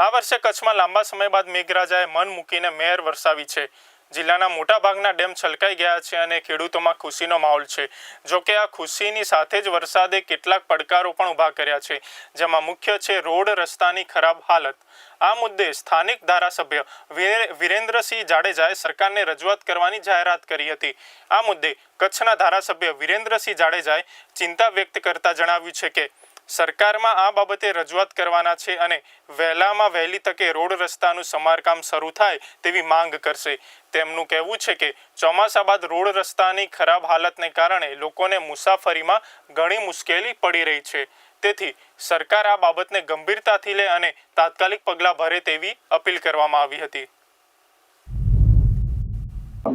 આ વર્ષે કચ્છમાં લાંબા સમય બાદ મેઘરાજાએ મન મૂકીને મહેર વરસાવી છે. જિલ્લાના મોટાભાગના ડેમ છલકાઈ ગયા છે અને ખેડૂતોમાં ખુશીનો માહોલ છે. જો કે આ ખુશીની સાથે જ વરસાદે કેટલાક પડકારો પણ ઊભા કર્યા છે, જેમાં મુખ્ય છે રોડ રસ્તાની ખરાબ હાલત. આ મુદ્દે સ્થાનિક ધારાસભ્ય વીરે- વિરેન્દ્રસિંહ જાડેજાએ સરકારને રજૂઆત કરવાની જાહેરાત કરી હતી. આ મુદ્દે કચ્છના ધારાસભ્ય વિરેન્દ્રસિંહ જાડેજાએ ચિંતા વ્યક્ત કરતા જણાવ્યું છે કે સરકારમાં આ બાબતે રજૂઆત કરવાના છે અને વહેલામાં વહેલી તકે રોડ રસ્તાનું સમારકામ શરૂ થાય તેવી માંગ કરશે. તેમનું કહેવું છે કે ચોમાસા બાદ રોડ રસ્તાની ખરાબ હાલતને કારણે લોકોને મુસાફરીમાં ઘણી મુશ્કેલી પડી રહી છે. તેથી સરકાર આ બાબતને ગંભીરતાથી લે અને તાત્કાલિક પગલાં ભરે તેવી અપીલ કરવામાં આવી હતી.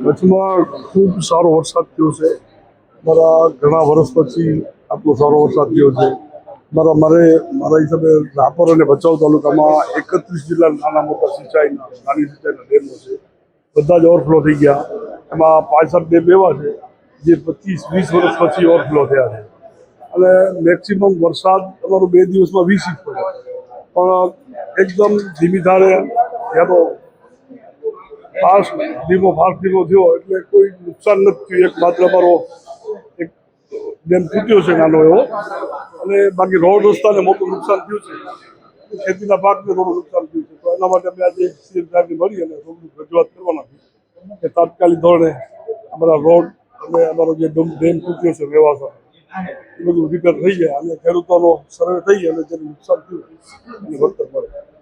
કચ્છમાં ખૂબ સારો વરસાદ થયો છે. ઘણા વર્ષ પછી આટલો સારો વરસાદ થયો છે. મારા મારે મારા હિસાબે રાપર અને ભચાઉ તાલુકામાં એકત્રીસ જિલ્લા નાના મોટા સિંચાઈના નાની સિંચાઈના ડેમો છે. બધા જ ઓવરફ્લો થઈ ગયા. એમાં પાછળ ડેમ એવા છે જે પચીસ, વીસ વર્ષ પછી ઓવરફ્લો થયા છે. અને મેક્સિમમ વરસાદ અમારો બે દિવસમાં વીસ ઇંચ પડ્યો. પણ એકદમ ધીમી ધારે યા તો ફાસ્ટ ધીમો ફાસ્ટ ધીમો થયો એટલે કોઈ નુકસાન નથી થયું. એક માત્ર અમારો એક ડેમ તૂટ્યો છે નાનો એવો. અને બાકી રોડ રસ્તાને મોટું નુકસાન થયું છે. ખેતીના પાકને થોડું નુકસાન થયું છે. તો એના માટે અમે આજે સીએમ સાહેબને મળી અને થોડું રજૂઆત કરવાના કે તાત્કાલિક ધોરણે અમારા રોડ અને અમારો જે ડેમ તૂટ્યો છે વ્યવસ્થા એ બધું રિપેર થઈ જાય અને ખેડૂતોનો સર્વે થઈ જાય અને જેનું નુકસાન થયું. એને વળતર મળે.